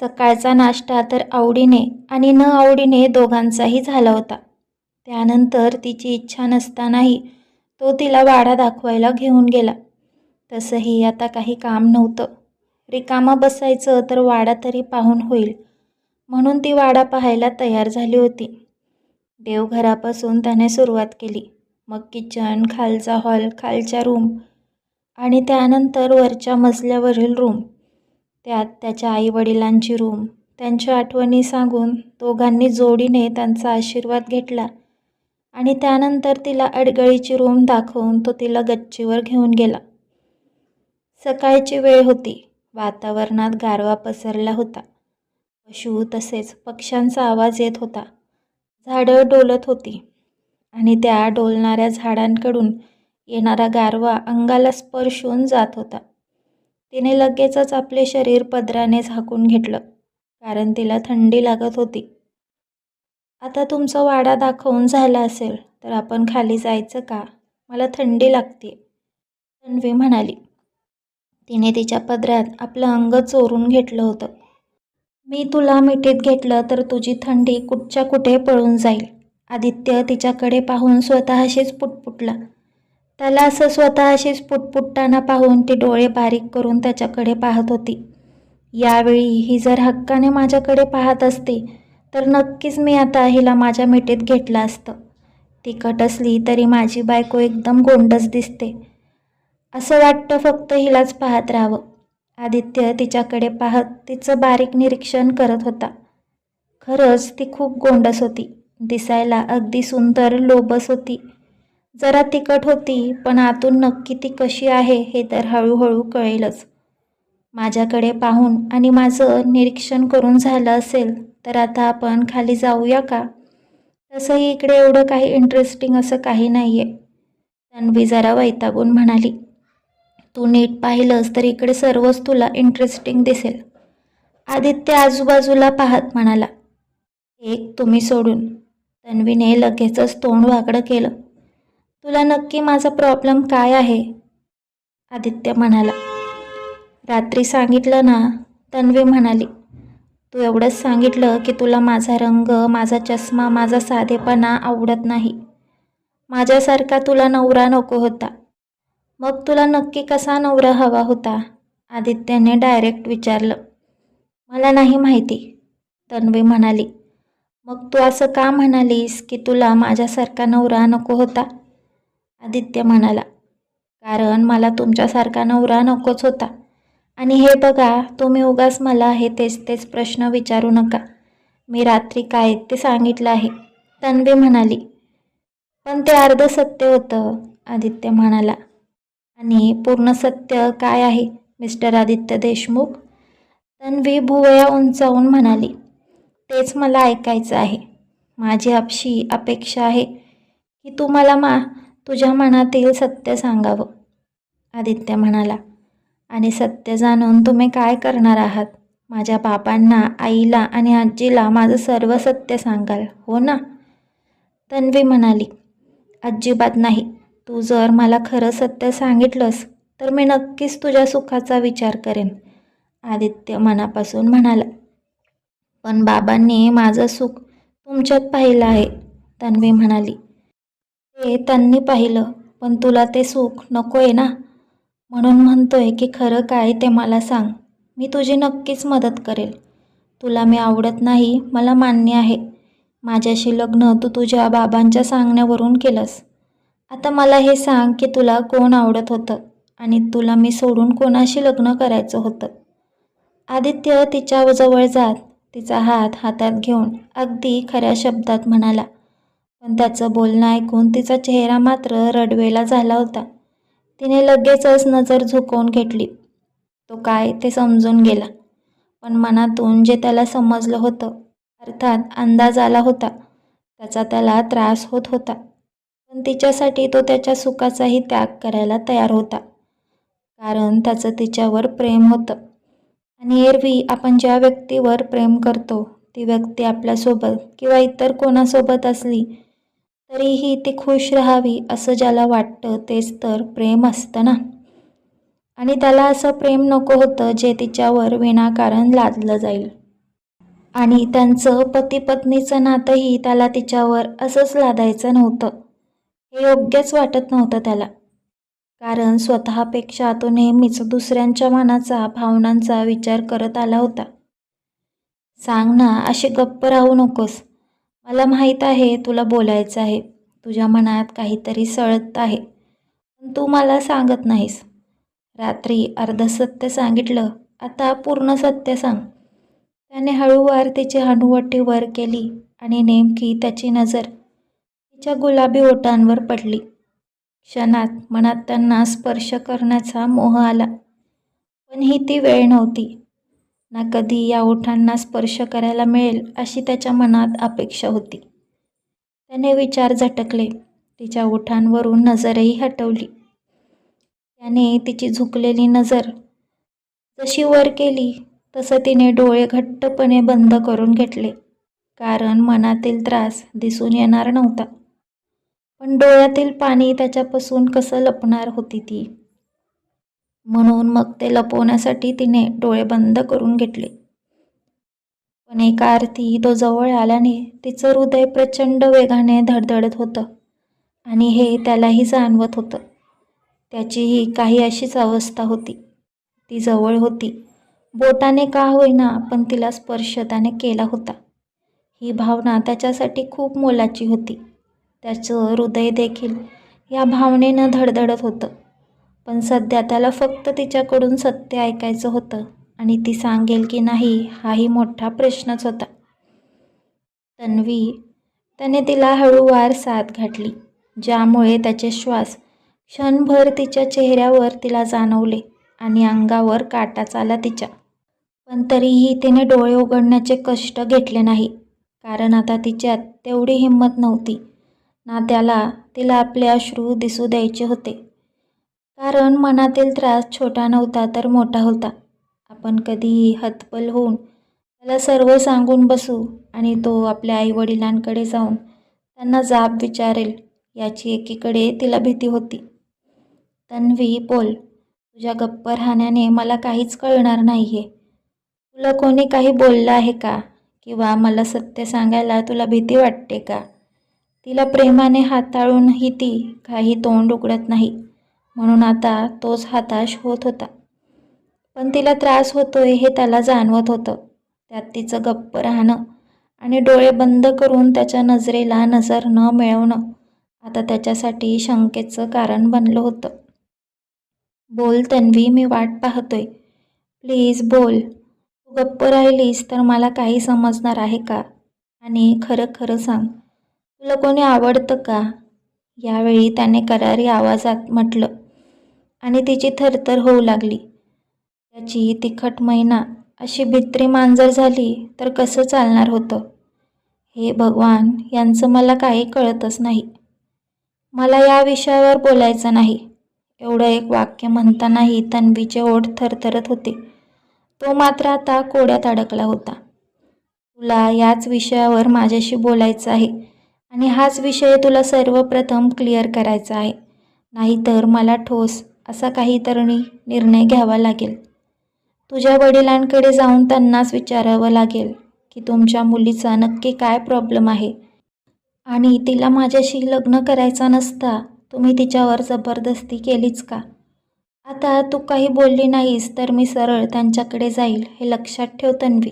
सकाळचा नाश्ता तर आवडीने आणि न आवडीने दोघांचाही झाला होता. त्यानंतर तिची इच्छा नसतानाही तो तिला वाडा दाखवायला घेऊन गेला. तसंही आता काही काम नव्हतं. रिकामा बसायचं तर वाडा तरी पाहून होईल. म्हणून ती वाडा पाहायला तयार झाली होती. देवघरापासून त्याने सुरुवात केली. मग किचन खालचा हॉल खालच्या रूम आणि त्यानंतर वरच्या मजल्यावरील रूम त्यात त्याच्या आईवडिलांची रूम त्यांच्या आठवणी सांगून दोघांनी जोडीने त्यांचा आशीर्वाद घेतला आणि त्यानंतर तिला अडगळीची रूम दाखवून तो तिला गच्चीवर घेऊन गेला. सकाळची वेळ होती. वातावरणात गारवा पसरला होता. पशु तसेच पक्ष्यांचा आवाज येत होता. झाडं डोलत होती आणि त्या डोलणाऱ्या झाडांकडून येणारा गारवा अंगाला स्पर्शून जात होता. तिने लगेचच आपले शरीर पदराने झाकून घेतलं कारण तिला थंडी लागत होती. आता तुमचा वाडा दाखवून झाला असेल तर आपण खाली जायचं का? मला थंडी लागते तन्वी म्हणाली. तिने तिच्या पदरात आपलं अंग चोरून घेतलं होतं. मी तुला मिठीत घेतलं तर तुझी थंडी कुठच्या कुठे पळून जाईल? आदित्य तिच्याकडे पाहून स्वतःशीच पुटपुटला. त्याला असं स्वतःशीच पुटपुटताना पाहून ती डोळे बारीक करून त्याच्याकडे पाहत होती. यावेळी ही जर हक्काने माझ्याकडे पाहत असते तर नक्कीच मी आता हिला माझ्या मिठीत घेतलं असतं. तिखट असली तरी माझी बायको एकदम गोंडच दिसते. असं वाटतं फक्त हिलाच पाहत राहावं. आदित्य तिच्याकडे पाहत तिचं बारीक निरीक्षण करत होता. खरंच ती खूप गोंडस होती. दिसायला अगदी सुंदर लोबस होती. जरा तिखट होती पण आतून नक्की ती कशी आहे हे तर हळूहळू कळेलच. माझ्याकडे पाहून आणि माझं निरीक्षण करून झालं असेल तर आता आपण खाली जाऊया का? तसंही इकडे एवढं काही इंटरेस्टिंग असं काही नाही आहे तन्वी जरा वैतागून म्हणाली तू नीट पाहिलंस तर इकडे सर्वच तुला इंटरेस्टिंग दिसेल. आदित्य आजूबाजूला पाहत म्हणाला एक तुम्ही सोडून. तन्वीने लगेचच तोंड वाकडं केलं. तुला नक्की माझा प्रॉब्लेम काय आहे? आदित्य म्हणाला. रात्री सांगितलं ना तन्वी म्हणाली तू एवढंच सांगितलं की तुला माझा रंग माझा चष्मा माझा साधेपणा आवडत नाही. माझ्यासारखा तुला नवरा नको होता. मग तुला नक्की कसा नवरा हवा होता? आदित्यने डायरेक्ट विचारलं. मला नाही माहिती तन्वी म्हणाली. मग तू असं का म्हणालीस की तुला माझ्यासारखा नवरा नको होता? आदित्य म्हणाला कारण मला तुमच्यासारखा नवरा नकोच होता. आणि हे बघा तुम्ही उगाच मला हे तेच तेच प्रश्न विचारू नका. मी रात्री काय ते सांगितलं आहे. तन्वी म्हणाली पण ते अर्ध सत्य होतं आदित्य म्हणाला. आणि पूर्ण सत्य काय आहे मिस्टर आदित्य देशमुख? तन्वी भुवया उंचावून म्हणाली तेच मला ऐकायचं आहे. माझी आपशी अपेक्षा आहे की तू मला मा तुझ्या मनातील सत्य सांगावं आदित्य म्हणाला. आणि सत्य जाणून तुम्ही काय करणार आहात? माझ्या बाबांना आईला आणि आजीला माझं सर्व सत्य सांगाल हो ना? तन्वी म्हणाली. अजिबात नाही. तू जर मला खरं सत्य सांगितलंस तर मी नक्कीच तुझ्या सुखाचा विचार करेन आदित्य मनापासून म्हणाला. पण बाबांनी माझं सुख तुमच्यात पाहिलं आहे तन्वी म्हणाली. ते त्यांनी पाहिलं पण तुला ते सुख नको आहे ना? म्हणून म्हणतोय की खरं काय ते मला सांग. मी तुझी नक्कीच मदत करेल. तुला मी आवडत नाही मला मान्य आहे. माझ्याशी लग्न तू तुझ्या बाबांच्या सांगण्यावरून केलंस. आता मला हे सांग की तुला कोण आवडत होतं आणि तुला मी सोडून कोणाशी लग्न करायचं होतं? आदित्य तिच्या जवळ जात तिचा हात हातात घेऊन अगदी खऱ्या शब्दात म्हणाला पण त्याचं बोलणं ऐकून तिचा चेहरा मात्र रडवेला झाला होता. तिने लगेचच नजर झुकवून घेतली. तो काय ते समजून गेला. पण मनातून जे त्याला समजलं होतं अर्थात अंदाज आला होता त्याचा त्याला त्रास होत होता. पण तिच्यासाठी तो त्याच्या सुखाचाही त्याग करायला तयार होता. कारण त्याचं तिच्यावर प्रेम होतं. आणि एरवी आपण ज्या व्यक्तीवर प्रेम करतो ती व्यक्ती आपल्यासोबत किंवा इतर कोणासोबत असली तरीही ती खुश राहावी असं ज्याला वाटतं तेच तर प्रेम असतं ना. आणि त्याला असं प्रेम नको होतं जे तिच्यावर विनाकारण लादलं जाईल. आणि त्यांचं पती पत्नीचं नातंही त्याला तिच्यावर असंच लादायचं नव्हतं. हे योग्यच वाटत नव्हतं त्याला. कारण स्वतःपेक्षा तो नेहमीच दुसऱ्यांच्या मनाचा भावनांचा विचार करत आला होता. सांग ना अशी गप्प राहू नकोस. मला माहीत आहे तुला बोलायचं आहे. तुझ्या मनात काहीतरी सळत आहे. पण तू मला सांगत नाहीस. रात्री अर्ध सत्य सांगितलं. आता पूर्ण सत्य सांग. त्याने हळूवार तिची हनुवटी वर केली आणि नेमकी त्याची नजर तिच्या गुलाबी ओटांवर पडली. क्षणात मनात त्यांना स्पर्श करण्याचा मोह आला. पण ही ती वेळ नव्हती. ना कधी या ओठांना स्पर्श करायला मिळेल अशी त्याच्या मनात अपेक्षा होती. त्याने विचार झटकले. तिच्या ओठांवरून नजरही हटवली. त्याने तिची झुकलेली नजर जशी वर केली तसं तिने डोळे घट्टपणे बंद करून घेतले. कारण मनातील त्रास दिसून येणार नव्हता. पण डोळ्यातील पाणी त्याच्यापासून कसं लपणार होती ती? म्हणून मग ते लपवण्यासाठी तिने डोळे बंद करून घेतले. पण एका अर्थी तो जवळ आल्याने तिचं हृदय प्रचंड वेगाने धडधडत होतं आणि हे त्यालाही जाणवत होतं. त्याचीही काही अशीच अवस्था होती. ती जवळ होती. बोटाने का होईना पण तिला स्पर्श त्याने केला होता. ही भावना त्याच्यासाठी खूप मोलाची होती. त्याचं हृदय देखील या भावनेनं धडधडत होतं. पण सध्या त्याला फक्त तिच्याकडून सत्य ऐकायचं होतं आणि ती सांगेल की नाही हाही मोठा प्रश्नच होता. तन्वी त्याने तिला हळूवार साथ घातली ज्यामुळे त्याचे श्वास क्षणभर तिच्या चेहऱ्यावर तिला जाणवले आणि अंगावर काटा चाला तिच्या. पण तरीही तिने डोळे उघडण्याचे कष्ट घेतले नाही कारण आता तिच्यात तेवढी हिंमत नव्हती. ना त्याला तिला आपले अश्रू दिसू द्यायचे होते. कारण मनातील त्रास छोटा नव्हता तर मोठा होता. आपण कधीही हतबल होऊन त्याला सर्व सांगून बसू आणि तो आपल्या आईवडिलांकडे जाऊन त्यांना जाब विचारेल याची एकीकडे तिला भीती होती. तन्वी बोल तुझ्या गप्प राहण्याने मला काहीच कळणार नाही आहे तुला कोणी काही बोललं आहे का? किंवा मला सत्य सांगायला तुला भीती वाटते का? तिला प्रेमाने हाताळूनही ती काही तोंड उघडत नाही. म्हणून आता तोच हताश होत होता. पण तिला त्रास होतोय हे त्याला जाणवत होतं. त्यात तिचं गप्प राहणं आणि डोळे बंद करून त्याच्या नजरेला नजर न मिळवणं आता त्याच्यासाठी शंकेचं कारण बनलं होतं. बोल तन्वी मी वाट पाहतोय. प्लीज बोल. तू गप्प राहिलीस तर मला काही समजणार आहे का? आणि खरं खरं सांग. तुला कोणी आवडतं का? यावेळी त्याने करारी आवाजात म्हटलं आणि तिची थरथर होऊ लागली. त्याची तिखट मैना अशी भित्री मांजर झाली तर कसं चालणार होतं? हे भगवान यांचं मला काही कळतच नाही. मला या विषयावर बोलायचं नाही. एवढं एक वाक्य म्हणतानाही तन्वीचे ओठ थरथरत होते. तो मात्र आता कोड्यात अडकला होता. तुला याच विषयावर माझ्याशी बोलायचं आहे. आणि हाच विषय तुला सर्वप्रथम क्लिअर करायचा आहे. नाहीतर मला ठोस असा काहीतरी निर्णय घ्यावा लागेल. तुझ्या वडिलांकडे जाऊन त्यांनाच विचारावं लागेल की तुमच्या मुलीचा नक्की काय प्रॉब्लेम आहे. आणि तिला माझ्याशी लग्न करायचं नसता तुम्ही तिच्यावर जबरदस्ती केलीच का? आता तू काही बोलली नाहीस तर मी सरळ त्यांच्याकडे जाईल हे लक्षात ठेव तन्वी.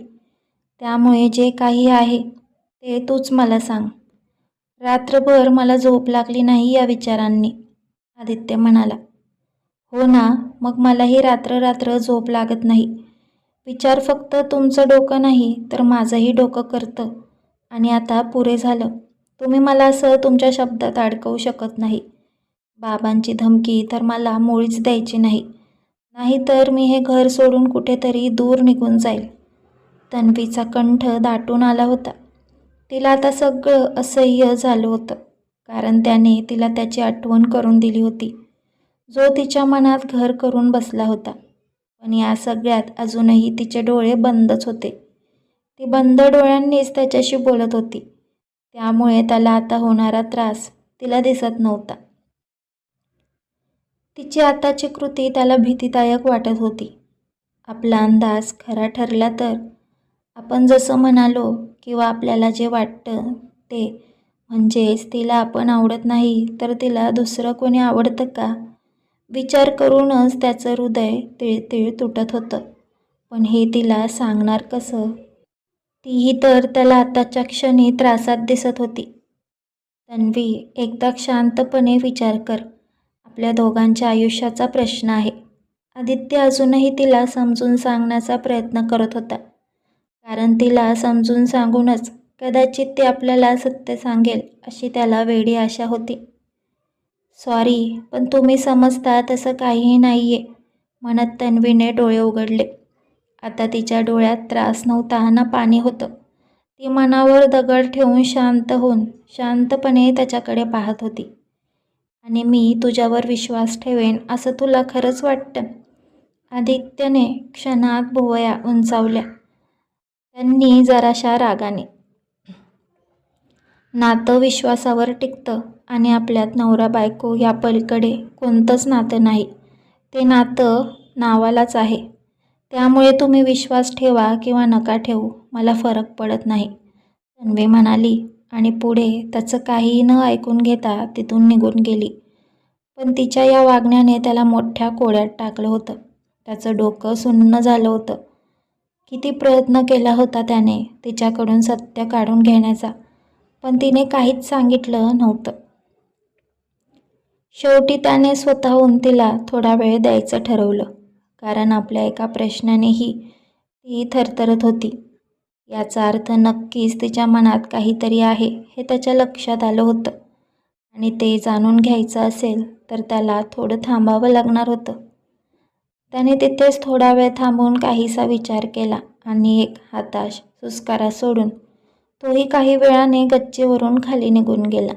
त्यामुळे जे काही आहे ते तूच मला सांग. रात्रभर मला झोप लागली नाही या विचारांनी आदित्य म्हणाला. हो ना मग मलाही रात्र रात्र झोप लागत नाही. विचार फक्त तुमचं डोकं नाही तर माझंही डोकं करतं. आणि आता पुरे झालं. तुम्ही मला असं तुमच्या शब्दात अडकवू शकत नाही. बाबांची धमकी तर मला मुळीच द्यायची नाही. नाहीतर मी हे घर सोडून कुठेतरी दूर निघून जाईल. तन्वीचा कंठ दाटून आला होता. तिला आता सगळं असह्य झालं होतं कारण त्याने तिला त्याची आठवण करून दिली होती. जो तिच्या मनात घर करून बसला होता पण या सगळ्यात अजूनही तिचे डोळे बंदच होते. ती बंद डोळ्यांनीच त्याच्याशी बोलत होती. त्यामुळे त्याला आता होणारा त्रास तिला दिसत नव्हता. तिची आताची कृती त्याला भीतीदायक वाटत होती. आपला अंदाज खरा ठरला तर आपण जसं म्हणालो किंवा आपल्याला जे वाटतं ते म्हणजेच तिला आपण आवडत नाही तर तिला दुसरं कोणी आवडतं का? विचार करूनच त्याचं हृदय तिळतिळ तुटत होतं. पण हे तिला सांगणार कसं? तीही तर त्याला आताच्या क्षणी त्रासात दिसत होती. तन्वी एकदा शांतपणे विचार कर. आपल्या दोघांच्या आयुष्याचा प्रश्न आहे. आदित्य अजूनही तिला समजून सांगण्याचा प्रयत्न करत होता. कारण तिला समजून सांगूनच कदाचित ते आपल्याला सत्य सांगेल अशी त्याला वेडी आशा होती. सॉरी पण तुम्ही समजता तसं काहीही नाही आहे म्हणत तन्वीने डोळे उघडले. आता तिच्या डोळ्यात त्रास नव्हता ना पाणी होतं. ती मनावर दगड ठेवून शांत होऊन शांतपणे त्याच्याकडे पाहत होती. आणि मी तुझ्यावर विश्वास ठेवेन असं तुला खरंच वाटतं? आदित्यने क्षणात भुवया उंचावल्या. त्यांनी जराशा रागाने नातं विश्वासावर टिकतं आणि आपल्यात नवरा बायको या पलीकडे कोणतंच नातं नाही. ते नातं नावालाच आहे. त्यामुळे तुम्ही विश्वास ठेवा किंवा नका ठेवू मला फरक पडत नाही. तन्वी म्हणाली आणि पुढे त्याचं काहीही न ऐकून घेता तिथून निघून गेली. पण तिच्या या वागण्याने त्याला मोठ्या कोळ्यात टाकलं होतं. त्याचं डोकं सुन्न झालं होतं. किती प्रयत्न केला होता त्याने तिच्याकडून सत्य काढून घेण्याचा पण तिने काहीच सांगितलं नव्हतं. शेवटी त्याने स्वतःहून तिला थोडा वेळ द्यायचं ठरवलं कारण आपल्या एका प्रश्नानेही ती थरथरत होती. याचा अर्थ नक्कीच तिच्या मनात काहीतरी आहे हे त्याच्या लक्षात आलं होतं. आणि ते जाणून घ्यायचं असेल तर त्याला थोडं थांबावं लागणार होतं. त्याने तिथेच थोडा वेळ थांबून काहीसा विचार केला आणि एक हाताश सुस्कारा सोडून तोही काही वेळाने गच्चीवरून खाली निघून गेला.